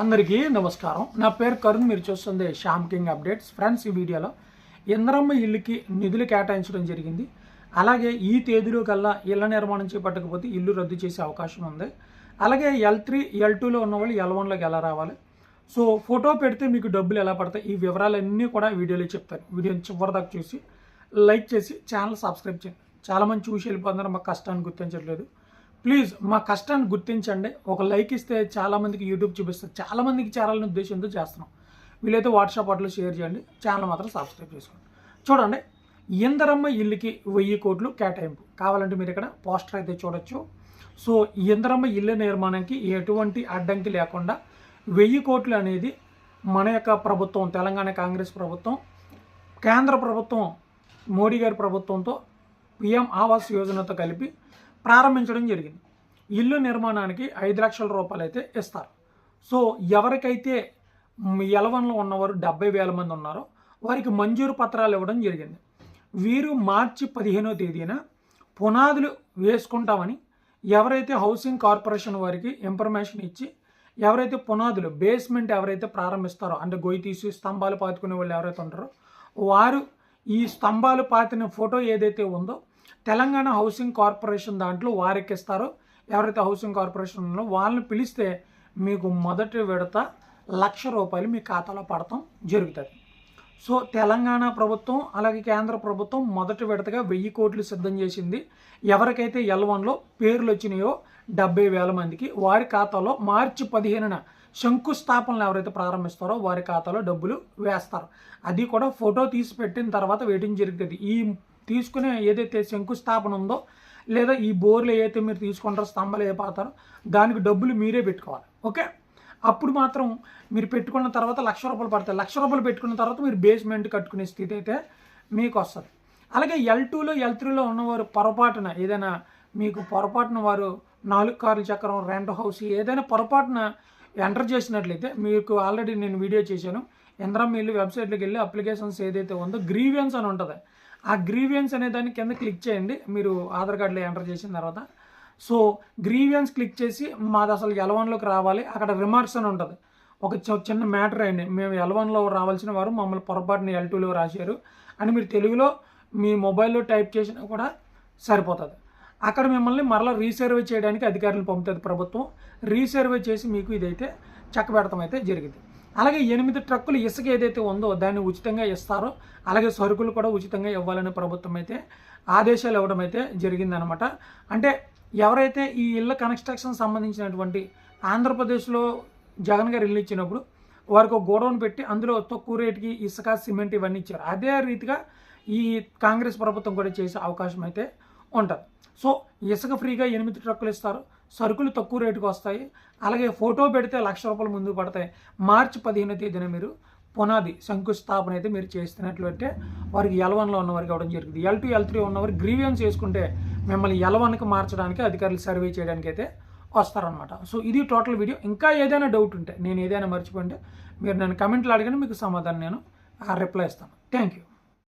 అందరికీ నమస్కారం. నా పేరు కరుణ్ మీరు చూస్తుంది శ్యామ్ కింగ్ అప్డేట్స్. ఫ్రెండ్స్ ఈ వీడియోలో ఇంద్రమ్మ ఇల్లుకి నిధులు కేటాయించడం జరిగింది. అలాగే ఈ తేదీలో కల్లా ఇళ్ళ నిర్మాణం చేపట్టకపోతే ఇల్లు రద్దు చేసే అవకాశం ఉంది. అలాగే ఎల్ త్రీ ఎల్ టూలో ఉన్న వాళ్ళు ఎల్ వన్లోకి ఎలా రావాలి? సో ఫోటో పెడితే మీకు డబ్బులు ఎలా పడతాయి? ఈ వివరాలన్నీ కూడా వీడియోలో చెప్తాను. వీడియోని చివరిదాకా చూసి లైక్ చేసి ఛానల్ సబ్స్క్రైబ్ చేయండి. చాలామంది చూసి వెళ్ళిపోతున్నారు మాకు కష్టాన్ని గుర్తించట్లేదు. ప్లీజ్ మా కష్టాన్ని గుర్తించండి. ఒక లైక్ ఇస్తే చాలామందికి యూట్యూబ్ చూపిస్తారు. చాలామందికి చేరాలనే ఉద్దేశంతో చేస్తున్నాం? వీలైతే వాట్సాప్ అట్లా షేర్ చేయండి. ఛానల్ మాత్రం సబ్స్క్రైబ్ చేసుకోండి. చూడండి ఇందరమ్మ ఇల్లుకి వెయ్యి కోట్లు కేటాయింపు. కావాలంటే మీరు ఇక్కడ పోస్టర్ అయితే చూడొచ్చు. సో ఇందరమ్మ ఇల్లు నిర్మాణానికి ఎటువంటి అడ్డంకి లేకుండా వెయ్యి కోట్లు అనేది మన యొక్క ప్రభుత్వం తెలంగాణ కాంగ్రెస్ ప్రభుత్వం కేంద్ర ప్రభుత్వం మోడీ గారి ప్రభుత్వంతో పిఎం ఆవాస్ యోజనతో కలిపి ప్రారంభించడం జరిగింది. ఇల్లు నిర్మాణానికి ఐదు లక్షల రూపాయలు అయితే ఇస్తారు. సో ఎవరికైతే ఎలవన్లో ఉన్నవారు డెబ్బై వేల మంది ఉన్నారో వారికి మంజూరు పత్రాలు ఇవ్వడం జరిగింది. వీరు మార్చి పదిహేనో తేదీన పునాదులు వేసుకుంటామని ఎవరైతే హౌసింగ్ కార్పొరేషన్ వారికి ఇన్ఫర్మేషన్ ఇచ్చి ఎవరైతే పునాదులు బేస్మెంట్ ఎవరైతే ప్రారంభిస్తారో అంటే గొయ్యి తీసి స్తంభాలు పాతుకునే వాళ్ళు ఎవరైతే ఉంటారో వారు ఈ స్తంభాలు పాతిన ఫోటో ఏదైతే ఉందో తెలంగాణ హౌసింగ్ కార్పొరేషన్ దాంట్లో వారికి ఇస్తారో ఎవరైతే హౌసింగ్ కార్పొరేషన్ ఉన్నారో వాళ్ళని పిలిస్తే మీకు మొదటి విడత లక్ష రూపాయలు మీ ఖాతాలో పడటం జరుగుతుంది. సో తెలంగాణ ప్రభుత్వం అలాగే కేంద్ర ప్రభుత్వం మొదటి విడతగా వెయ్యి కోట్లు సిద్ధం చేసింది. ఎవరికైతే ఎల్ వన్లో పేర్లు వచ్చినాయో డెబ్బై వేల మందికి వారి ఖాతాలో మార్చి పదిహేనున శంకుస్థాపనలు ఎవరైతే ప్రారంభిస్తారో వారి ఖాతాలో డబ్బులు వేస్తారు. అది కూడా ఫోటో తీసి పెట్టిన తర్వాత వెయిటింగ్ జరుగుతుంది. ఈ తీసుకునే ఏదైతే శంకుస్థాపన ఉందో లేదా ఈ బోర్లు ఏదైతే మీరు తీసుకుంటారో స్తంభాలు ఏ దానికి డబ్బులు మీరే పెట్టుకోవాలి. ఓకే? అప్పుడు మాత్రం మీరు పెట్టుకున్న తర్వాత లక్ష రూపాయలు పడతాయి. లక్ష రూపాయలు పెట్టుకున్న తర్వాత మీరు బేస్మెంట్ కట్టుకునే స్థితి అయితే మీకు వస్తుంది. అలాగే ఎల్ టూలో ఎల్ త్రీలో ఉన్నవారు పొరపాటున ఏదైనా మీకు పొరపాటున వారు నాలుగు కార్ల చక్రం రెంట్ హౌస్ ఏదైనా పొరపాటున ఎంటర్ చేసినట్లయితే మీకు ఆల్రెడీ నేను వీడియో చేశాను. ఇంద్రం వెళ్ళి వెబ్సైట్లోకి వెళ్ళి అప్లికేషన్స్ ఏదైతే ఉందో గ్రీవియన్స్ అని ఉంటుంది. ఆ గ్రీవియన్స్ అనే దాన్ని కింద క్లిక్ చేయండి. మీరు ఆధార్ కార్డులో ఎంటర్ చేసిన తర్వాత. సో గ్రీవియన్స్ క్లిక్ చేసి మాది అసలు ఎలవన్లోకి రావాలి. అక్కడ రిమార్క్స్ అని ఉంటుంది. ఒక చిన్న మ్యాటర్ అయింది మేము ఎలవన్లో రావాల్సిన వారు మమ్మల్ని పొరపాటున ఎల్ టూలో రాశారు అని మీరు తెలుగులో మీ మొబైల్లో టైప్ చేసినా కూడా సరిపోతుంది. అక్కడ మిమ్మల్ని మరలా రీసర్వే చేయడానికి అధికారులు పంపుతుంది ప్రభుత్వం. రీసర్వే చేసి మీకు ఇదైతే చక్కబెడతాం అయితే జరిగింది. అలాగే ఎనిమిది ట్రక్కులు ఇసుక ఏదైతే ఉందో దాన్ని ఉచితంగా ఇస్తారో అలాగే సరుకులు కూడా ఉచితంగా ఇవ్వాలని ప్రభుత్వం అయితే ఆదేశాలు ఇవ్వడం అయితే జరిగిందనమాట. అంటే ఎవరైతే ఈ ఇళ్ళ కన్స్ట్రక్షన్ సంబంధించినటువంటి ఆంధ్రప్రదేశ్లో జగన్ గారు ఇల్లు ఇచ్చినప్పుడు వారికి ఒక గోడౌన్ పెట్టి అందులో తక్కువ రేటుకి ఇసుక సిమెంట్ ఇవన్నీ ఇచ్చారు. అదే రీతిగా ఈ కాంగ్రెస్ ప్రభుత్వం కూడా చేసే అవకాశం అయితే ఉంటుంది. సో ఇసుక ఫ్రీగా ఎనిమిది ట్రక్కులు ఇస్తారు. సరుకులు తక్కువ రేటుకి వస్తాయి. అలాగే ఫోటో పెడితే లక్ష రూపాయలు ముందుకు పడతాయి. మార్చి పదిహేనో తేదీన మీరు పునాది శంకుస్థాపన అయితే మీరు చేస్తున్నట్లయితే వారికి ఎల్ వన్లో ఉన్నవారికి అవ్వడం జరిగింది. ఎల్ టూ ఎల్ త్రీ ఉన్నవారు గ్రీవియన్స్ చేసుకుంటే మిమ్మల్ని ఎల్ వన్కి మార్చడానికి అధికారులు సర్వే చేయడానికి అయితే వస్తారనమాట సో ఇది టోటల్ వీడియో ఇంకా ఏదైనా డౌట్ ఉంటే నేను ఏదైనా మర్చిపోయింటే మీరు నన్ను కమెంట్లు అడగండి మీకు సమాధానం నేను రిప్లై ఇస్తాను. Thank you